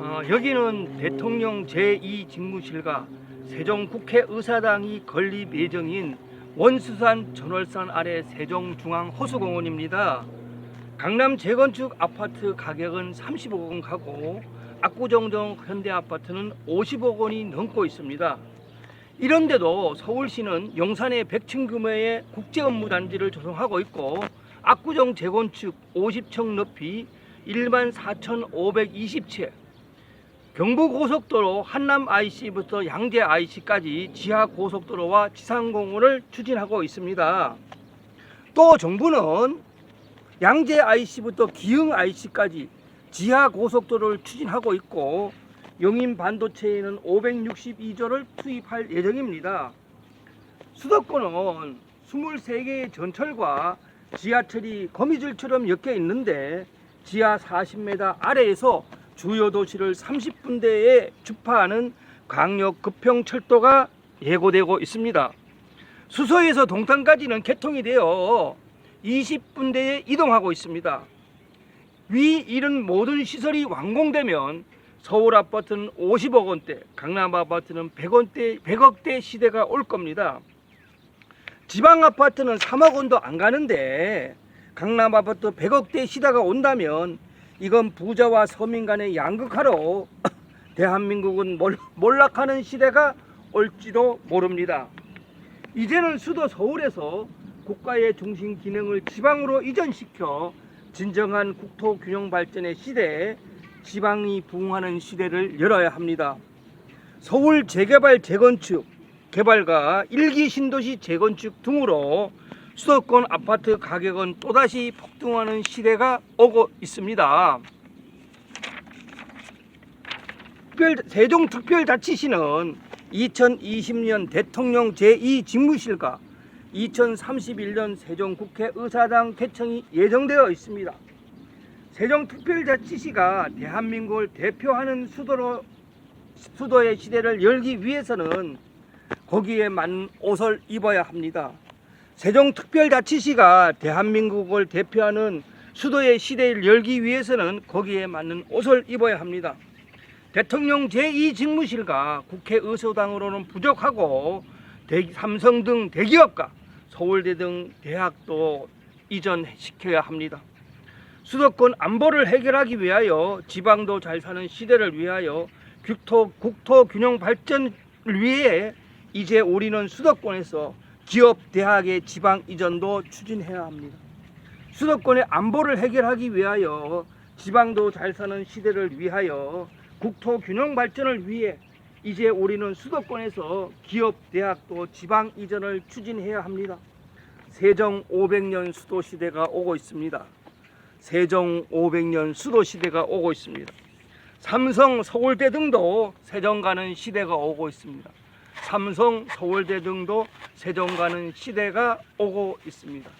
어, 여기는 대통령 제2직무실과 세종국회의사당이 건립 예정인 원수산 전월산 아래 세종중앙호수공원입니다. 강남 재건축 아파트 가격은 30억 원 가고 압구정동 현대아파트는 50억 원이 넘고 있습니다. 이런데도 서울시는 용산에 100층 규모의 국제업무단지를 조성하고 있고 압구정 재건축 50층 높이 1만 4,520채 경부고속도로 한남 IC부터 양재 IC까지 지하 고속도로와 지상공원을 추진하고 있습니다. 또 정부는 양재 IC부터 기흥 IC까지 지하 고속도로를 추진하고 있고 용인 반도체에는 562조를 투입할 예정입니다. 수도권은 23개의 전철과 지하철이 거미줄처럼 엮여 있는데 지하 40m 아래에서 주요 도시를 30분대에 주파하는 광역 급평철도가 예고되고 있습니다. 수서에서 동탄까지는 개통이 되어 20분대에 이동하고 있습니다. 위 이런 모든 시설이 완공되면 서울 아파트는 50억 원대, 강남 아파트는 100원대, 100억대 시대가 올 겁니다. 지방 아파트는 3억 원도 안 가는데 강남 아파트 100억대 시대가 온다면 이건 부자와 서민 간의 양극화로 대한민국은 몰- 몰락하는 시대가 올지도 모릅니다. 이제는 수도 서울에서 국가의 중심 기능을 지방으로 이전시켜 진정한 국토 균형 발전의 시대에 지방이 부흥하는 시대를 열어야 합니다. 서울 재개발 재건축 개발과 일기 신도시 재건축 등으로 수도권 아파트 가격은 또다시 폭등하는 시대가 오고 있습니다. 특별, 세종특별자치시는 2020년 대통령 제2직무실과 2031년 세종국회 의사당 개청이 예정되어 있습니다. 세종특별자치시가 대한민국을 대표하는 수도로 수도의 시대를 열기 위해서는 거기에 맞는 옷을 입어야 합니다. 세종특별자치시가 대한민국을 대표하는 수도의 시대를 열기 위해서는 거기에 맞는 옷을 입어야 합니다. 대통령 제2직무실과 국회 의소당으로는 부족하고 대- 삼성 등 대기업과 서울대 등 대학도 이전시켜야 합니다. 수도권 안보를 해결하기 위하여 지방도 잘 사는 시대를 위하여 국토, 국토 균형 발전을 위해 이제 우리는 수도권에서 기업 대학의 지방 이전도 추진해야 합니다. 수도권의 안보를 해결하기 위하여 지방도 잘 사는 시대를 위하여 국토 균형 발전을 위해 이제 우리는 수도권에서 기업 대학도 지방 이전을 추진해야 합니다. 세종 500년 수도 시대가 오고 있습니다. 세종 500년 수도 시대가 오고 있습니다. 삼성 서울대 등도 세종 가는 시대가 오고 있습니다. 삼성 서울대 등도 세종 가는 시대가 오고 있습니다.